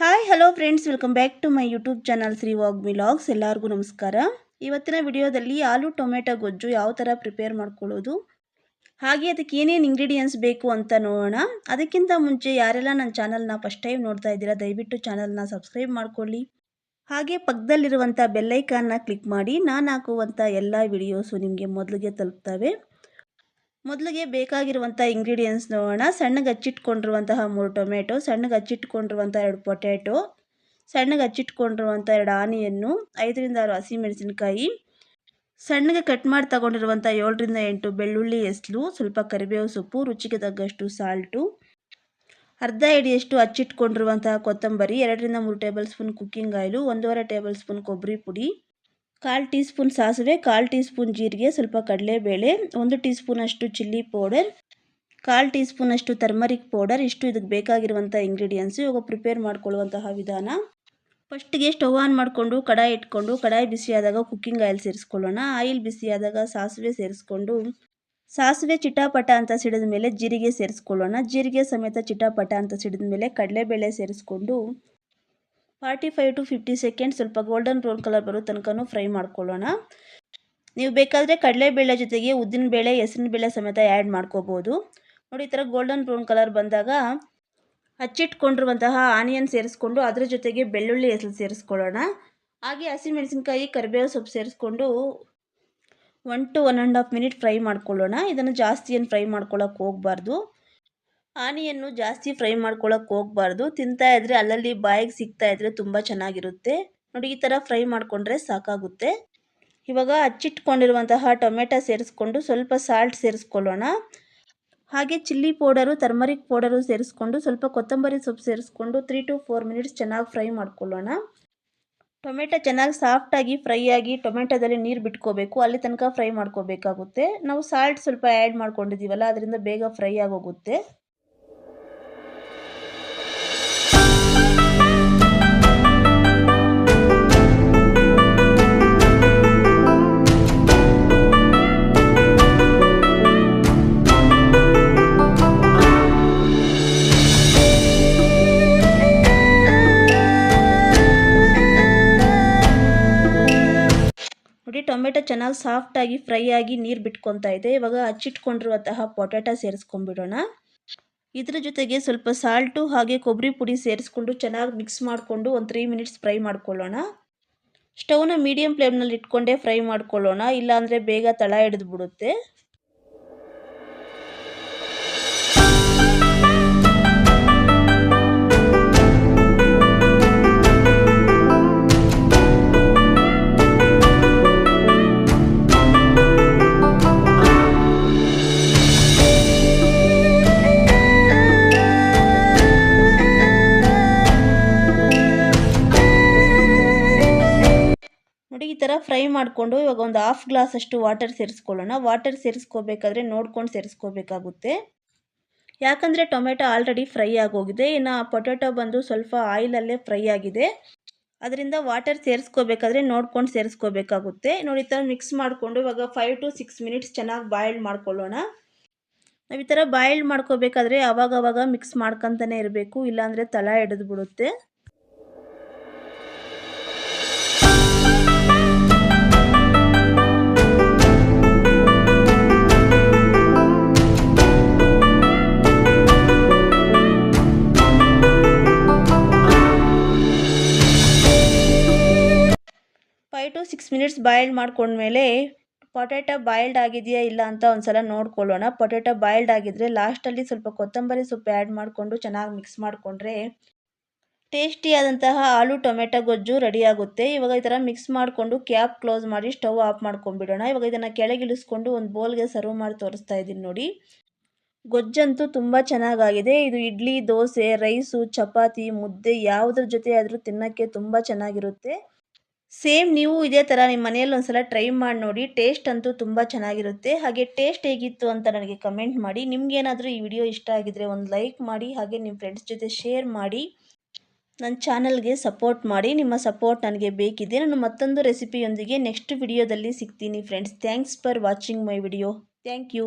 Hi hello friends welcome back to my YouTube channel Shri Wagh vlogs ಎಲ್ಲರಿಗೂ ನಮಸ್ಕಾರ. ಇವತ್ತಿನ ವಿಡಿಯೋದಲ್ಲಿ ಆಲೂ, ಟೊಮೆಟೊ, ಗೊಜ್ಜು ಯಾವ ಥರ ಪ್ರಿಪೇರ್ ಮಾಡ್ಕೊಳ್ಳೋದು? ಹಾಗೆ ಅದಕ್ಕೆ ಏನೇನು ಇಂಗ್ರೀಡಿಯೆಂಟ್ಸ್ ಬೇಕು ಅಂತ ನೋಡೋಣ. ಅದಕ್ಕಿಂತ ಮುಂಚೆ ಯಾರೆಲ್ಲ ನನ್ನ ಚಾನಲ್ನ ಫಸ್ಟ್ ಟೈಮ್ ನೋಡ್ತಾ ಇದ್ದೀರಾ, ದಯವಿಟ್ಟು ಚಾನಲ್ನ ಸಬ್ಸ್ಕ್ರೈಬ್ ಮಾಡ್ಕೊಳ್ಳಿ. ಹಾಗೆ ಪಕ್ಕದಲ್ಲಿರುವಂಥ ಬೆಲ್ಲೈಕಾನ್ನ ಕ್ಲಿಕ್ ಮಾಡಿ. ನಾನು ಹಾಕುವಂಥ ಎಲ್ಲ ವಿಡಿಯೋಸು ನಿಮಗೆ ಮೊದಲಿಗೆ ತಲುಪ್ತವೆ. ಮೊದಲಿಗೆ ಬೇಕಾಗಿರುವಂಥ ಇಂಗ್ರೀಡಿಯೆಂಟ್ಸ್ ನೋಡೋಣ. ಸಣ್ಣಗೆ ಹಚ್ಚಿಟ್ಕೊಂಡಿರುವಂತಹ ಮೂರು ಟೊಮೆಟೊ ಸಣ್ಣಗೆ ಹಚ್ಚಿಟ್ಕೊಂಡಿರುವಂಥ ಎರಡು ಪೊಟ್ಯಾಟೊ ಸಣ್ಣಗೆ ಹಚ್ಚಿಟ್ಕೊಂಡಿರುವಂಥ ಎರಡು ಆನಿಯನ್ನು, ಐದರಿಂದ ಆರು ಹಸಿಮೆಣಸಿನ್ಕಾಯಿ, ಸಣ್ಣಗೆ ಕಟ್ ಮಾಡಿ ತಗೊಂಡಿರುವಂಥ ಏಳರಿಂದ ಎಂಟು ಬೆಳ್ಳುಳ್ಳಿ ಎಸ್ಲು ಸ್ವಲ್ಪ ಕರಿಬೇವು ಸೊಪ್ಪು, ರುಚಿಗೆ ತಗ್ಗಷ್ಟು ಸಾಲ್ಟು ಅರ್ಧ ಎಡಿಯಷ್ಟು ಹಚ್ಚಿಟ್ಕೊಂಡಿರುವಂತಹ ಕೊತ್ತಂಬರಿ, ಎರಡರಿಂದ ಮೂರು ಟೇಬಲ್ ಸ್ಪೂನ್ ಕುಕ್ಕಿಂಗ್ ಆಯಿಲು ಒಂದೂವರೆ ಟೇಬಲ್ ಸ್ಪೂನ್ ಕೊಬ್ಬರಿ ಪುಡಿ ಕಾಲು ಟೀ ಸ್ಪೂನ್ ಸಾಸಿವೆ, ಕಾಲು ಟೀ ಸ್ಪೂನ್ ಜೀರಿಗೆ, ಸ್ವಲ್ಪ ಕಡಲೆಬೇಳೆ, ಒಂದು ಟೀ ಸ್ಪೂನಷ್ಟು ಚಿಲ್ಲಿ ಪೌಡರ್, ಕಾಲು ಟೀ ಸ್ಪೂನಷ್ಟು ಟರ್ಮರಿಕ್ ಪೌಡರ್. ಇಷ್ಟು ಇದಕ್ಕೆ ಬೇಕಾಗಿರುವಂಥ ಇಂಗ್ರೀಡಿಯೆಂಟ್ಸು ಇವಾಗ ಪ್ರಿಪೇರ್ ಮಾಡ್ಕೊಳ್ಳುವಂತಹ ವಿಧಾನ. ಫಸ್ಟಿಗೆ ಸ್ಟವ್ ಆನ್ ಮಾಡಿಕೊಂಡು, ಕಡಾಯಿ ಇಟ್ಕೊಂಡು, ಕಡಾಯಿ ಬಿಸಿಯಾದಾಗ ಕುಕ್ಕಿಂಗ್ ಆಯಿಲ್ ಸೇರಿಸ್ಕೊಳ್ಳೋಣ. ಆಯಿಲ್ ಬಿಸಿಯಾದಾಗ ಸಾಸಿವೆ ಸೇರಿಸ್ಕೊಂಡು, ಸಾಸಿವೆ ಚಿಟಾಪಟ ಅಂತ ಸಿಡಿದ ಮೇಲೆ ಜೀರಿಗೆ ಸೇರಿಸ್ಕೊಳ್ಳೋಣ. ಜೀರಿಗೆ ಸಮೇತ ಚಿಟಾಪಟ ಅಂತ ಸಿಡಿದ ಮೇಲೆ ಕಡಲೆಬೇಳೆ ಸೇರಿಸ್ಕೊಂಡು forty five to fifty second ಸ್ವಲ್ಪ ಗೋಲ್ಡನ್ ಬ್ರೌನ್ ಕಲರ್ ಬರೋ ತನಕ ಫ್ರೈ ಮಾಡ್ಕೊಳ್ಳೋಣ. ನೀವು ಬೇಕಾದರೆ ಕಡಲೆಬೇಳೆ ಜೊತೆಗೆ ಉದ್ದಿನಬೇಳೆ ಬೇಳೆ ಸಮೇತ ಆ್ಯಡ್ ಮಾಡ್ಕೋಬೋದು. ನೋಡಿ, ಈ ಥರ ಗೋಲ್ಡನ್ ಬ್ರೌನ್ ಕಲರ್ ಬಂದಾಗ ಹಚ್ಚಿಟ್ಕೊಂಡಿರುವಂತಹ ಆನಿಯನ್ ಸೇರಿಸ್ಕೊಂಡು ಅದರ ಜೊತೆಗೆ ಬೆಳ್ಳುಳ್ಳಿ ಹೆಸರು ಸೇರಿಸ್ಕೊಳ್ಳೋಣ. ಹಾಗೆ ಹಸಿಮೆಣಸಿನ್ಕಾಯಿ ಕರಿಬೇವು ಸೊಪ್ಪು ಸೇರಿಸ್ಕೊಂಡು one to one and half minute fry ಮಾಡ್ಕೊಳ್ಳೋಣ. ಇದನ್ನು ಜಾಸ್ತಿ ಏನು ಫ್ರೈ ಮಾಡ್ಕೊಳ್ಳೋಕೆ ಹೋಗಬಾರ್ದು. ಆನಿಯನ್ನು ಜಾಸ್ತಿ ಫ್ರೈ ಮಾಡ್ಕೊಳ್ಳೋಕೆ ಹೋಗಬಾರ್ದು. ತಿಂತಾ ಇದ್ದರೆ ಅಲ್ಲಲ್ಲಿ ಬಾಯಿಗೆ ಸಿಗ್ತಾ ಇದ್ದರೆ ತುಂಬ ಚೆನ್ನಾಗಿರುತ್ತೆ. ನೋಡಿ, ಈ ಥರ ಫ್ರೈ ಮಾಡಿಕೊಂಡ್ರೆ ಸಾಕಾಗುತ್ತೆ. ಇವಾಗ ಹಚ್ಚಿಟ್ಕೊಂಡಿರುವಂತಹ ಟೊಮೆಟೊ ಸೇರಿಸ್ಕೊಂಡು ಸ್ವಲ್ಪ ಸಾಲ್ಟ್ ಸೇರಿಸ್ಕೊಳ್ಳೋಣ. ಹಾಗೆ ಚಿಲ್ಲಿ ಪೌಡರು ಟರ್ಮರಿಕ್ ಪೌಡರು ಸೇರಿಸ್ಕೊಂಡು ಸ್ವಲ್ಪ ಕೊತ್ತಂಬರಿ ಸೊಪ್ಪು ಸೇರಿಸ್ಕೊಂಡು ತ್ರೀ ಟು ಫೋರ್ ಮಿನಿಟ್ಸ್ ಚೆನ್ನಾಗಿ ಫ್ರೈ ಮಾಡ್ಕೊಳ್ಳೋಣ. ಟೊಮೆಟೊ ಚೆನ್ನಾಗಿ ಸಾಫ್ಟಾಗಿ ಫ್ರೈ ಆಗಿ ಟೊಮೆಟೊದಲ್ಲಿ ನೀರು ಬಿಟ್ಕೋಬೇಕು. ಅಲ್ಲಿ ತನಕ ಫ್ರೈ ಮಾಡ್ಕೋಬೇಕಾಗುತ್ತೆ. ನಾವು ಸಾಲ್ಟ್ ಸ್ವಲ್ಪ ಆ್ಯಡ್ ಮಾಡ್ಕೊಂಡಿದ್ದೀವಲ್ಲ, ಅದರಿಂದ ಬೇಗ ಫ್ರೈ ಆಗೋಗುತ್ತೆ. ಟೊಮೆಟೊ ಚೆನ್ನಾಗಿ ಸಾಫ್ಟಾಗಿ ಫ್ರೈ ಆಗಿ ನೀರು ಬಿಟ್ಕೊತಾ ಇದೆ. ಇವಾಗ ಹಚ್ಚಿಟ್ಕೊಂಡಿರುವಂತಹ ಪೊಟ್ಯಾಟೊ ಸೇರಿಸ್ಕೊಂಡ್ಬಿಡೋಣ. ಇದ್ರ ಜೊತೆಗೆ ಸ್ವಲ್ಪ ಸಾಲ್ಟು ಹಾಗೆ ಕೊಬ್ಬರಿ ಪುಡಿ ಸೇರಿಸ್ಕೊಂಡು ಚೆನ್ನಾಗಿ ಮಿಕ್ಸ್ ಮಾಡಿಕೊಂಡು ಒಂದು ತ್ರೀ ಮಿನಿಟ್ಸ್ ಫ್ರೈ ಮಾಡ್ಕೊಳ್ಳೋಣ. ಸ್ಟವ್ನ ಮೀಡಿಯಂ ಫ್ಲೇಮ್ನಲ್ಲಿ ಇಟ್ಕೊಂಡೇ ಫ್ರೈ ಮಾಡ್ಕೊಳ್ಳೋಣ. ಇಲ್ಲಾಂದರೆ ಬೇಗ ತಳ ಹಿಡಿದು ಥರ ಫ್ರೈ ಮಾಡಿಕೊಂಡು ಇವಾಗ ಒಂದು ಹಾಫ್ ಗ್ಲಾಸ್ ಅಷ್ಟು ವಾಟರ್ ಸೇರಿಸ್ಕೊಳ್ಳೋಣ. ವಾಟರ್ ಸೇರಿಸ್ಕೋಬೇಕಾದ್ರೆ ನೋಡ್ಕೊಂಡು ಸೇರಿಸ್ಕೋಬೇಕಾಗುತ್ತೆ. ಯಾಕಂದರೆ ಟೊಮೆಟೊ ಆಲ್ರೆಡಿ ಫ್ರೈ ಆಗೋಗಿದೆ. ಇನ್ನು ಪೊಟೊಟೊ ಬಂದು ಸ್ವಲ್ಪ ಆಯಿಲಲ್ಲೇ ಫ್ರೈ ಆಗಿದೆ. ಅದರಿಂದ ವಾಟರ್ ಸೇರಿಸ್ಕೋಬೇಕಾದ್ರೆ ನೋಡ್ಕೊಂಡು ಸೇರಿಸ್ಕೋಬೇಕಾಗುತ್ತೆ. ನೋಡಿ, ಈ ಥರ ಮಿಕ್ಸ್ ಮಾಡಿಕೊಂಡು ಇವಾಗ ಫೈವ್ ಟು ಸಿಕ್ಸ್ ಮಿನಿಟ್ಸ್ ಚೆನ್ನಾಗಿ ಬಾಯ್ಲ್ ಮಾಡ್ಕೊಳ್ಳೋಣ. ನಾವು ಈ ಥರ ಬಾಯ್ಲ್ ಮಾಡ್ಕೋಬೇಕಾದ್ರೆ ಅವಾಗವಾಗ ಮಿಕ್ಸ್ ಮಾಡ್ಕೊತಾನೆ ಇರಬೇಕು. ಇಲ್ಲಾಂದರೆ ತಳ ಹಿಡಿದು ಬಿಡುತ್ತೆ. ಟು ಸಿಕ್ಸ್ ಮಿನಿಟ್ಸ್ ಬಾಯ್ಲ್ಡ್ ಮಾಡ್ಕೊಂಡ್ಮೇಲೆ ಪೊಟ್ಯಾಟೊ ಬಾಯ್ಲ್ಡ್ ಆಗಿದೆಯಾ ಇಲ್ಲ ಅಂತ ಒಂದ್ಸಲ ನೋಡ್ಕೊಳ್ಳೋಣ. ಪೊಟ್ಯಾಟೊ ಬಾಯ್ಲ್ಡ್ ಆಗಿದ್ದರೆ ಲಾಸ್ಟಲ್ಲಿ ಸ್ವಲ್ಪ ಕೊತ್ತಂಬರಿ ಸೊಪ್ಪು ಆ್ಯಡ್ ಮಾಡಿಕೊಂಡು ಚೆನ್ನಾಗಿ ಮಿಕ್ಸ್ ಮಾಡಿಕೊಂಡ್ರೆ ಟೇಸ್ಟಿಯಾದಂತಹ ಆಲೂ ಟೊಮೆಟೊ ಗೊಜ್ಜು ರೆಡಿಯಾಗುತ್ತೆ ಇವಾಗ ಈ ಥರ ಮಿಕ್ಸ್ ಮಾಡಿಕೊಂಡು ಕ್ಯಾಪ್ ಕ್ಲೋಸ್ ಮಾಡಿ ಸ್ಟವ್ ಆಫ್ ಮಾಡ್ಕೊಂಡ್ಬಿಡೋಣ. ಇವಾಗ ಇದನ್ನು ಕೆಳಗಿಳಿಸ್ಕೊಂಡು ಒಂದು ಬೋಲ್ಗೆ ಸರ್ವ್ ಮಾಡಿ ತೋರಿಸ್ತಾ ಇದ್ದೀನಿ ನೋಡಿ. ಗೊಜ್ಜಂತೂ ತುಂಬ ಚೆನ್ನಾಗಾಗಿದೆ. ಇದು ಇಡ್ಲಿ, ದೋಸೆ ರೈಸು ಚಪಾತಿ, ಮುದ್ದೆ ಯಾವುದ್ರ ಜೊತೆ ಆದರೂ ತಿನ್ನೋಕ್ಕೆ ತುಂಬ ಚೆನ್ನಾಗಿರುತ್ತೆ. ಸೇಮ್ ನೀವು ಇದೇ ಥರ ನಿಮ್ಮ ಮನೆಯಲ್ಲಿ ಒಂದು ಸಲ ಟ್ರೈ ಮಾಡಿ ನೋಡಿ ಟೇಸ್ಟ್ ಅಂತೂ ತುಂಬ ಚೆನ್ನಾಗಿರುತ್ತೆ. ಹಾಗೆ ಟೇಸ್ಟ್ ಹೇಗಿತ್ತು ಅಂತ ನನಗೆ ಕಮೆಂಟ್ ಮಾಡಿ. ನಿಮಗೇನಾದರೂ ಈ ವಿಡಿಯೋ ಇಷ್ಟ ಆಗಿದ್ರೆ ಒಂದು ಲೈಕ್ ಮಾಡಿ, ಹಾಗೆ ನಿಮ್ಮ ಫ್ರೆಂಡ್ಸ್ ಜೊತೆ ಶೇರ್ ಮಾಡಿ ನನ್ನ ಚಾನಲ್ಗೆ ಸಪೋರ್ಟ್ ಮಾಡಿ. ನಿಮ್ಮ ಸಪೋರ್ಟ್ ನನಗೆ ಬೇಕಿದೆ. ನಾನು ಮತ್ತೊಂದು ರೆಸಿಪಿಯೊಂದಿಗೆ ನೆಕ್ಸ್ಟ್ ವಿಡಿಯೋದಲ್ಲಿ ಸಿಗ್ತೀನಿ friends thanks for watching my video thank you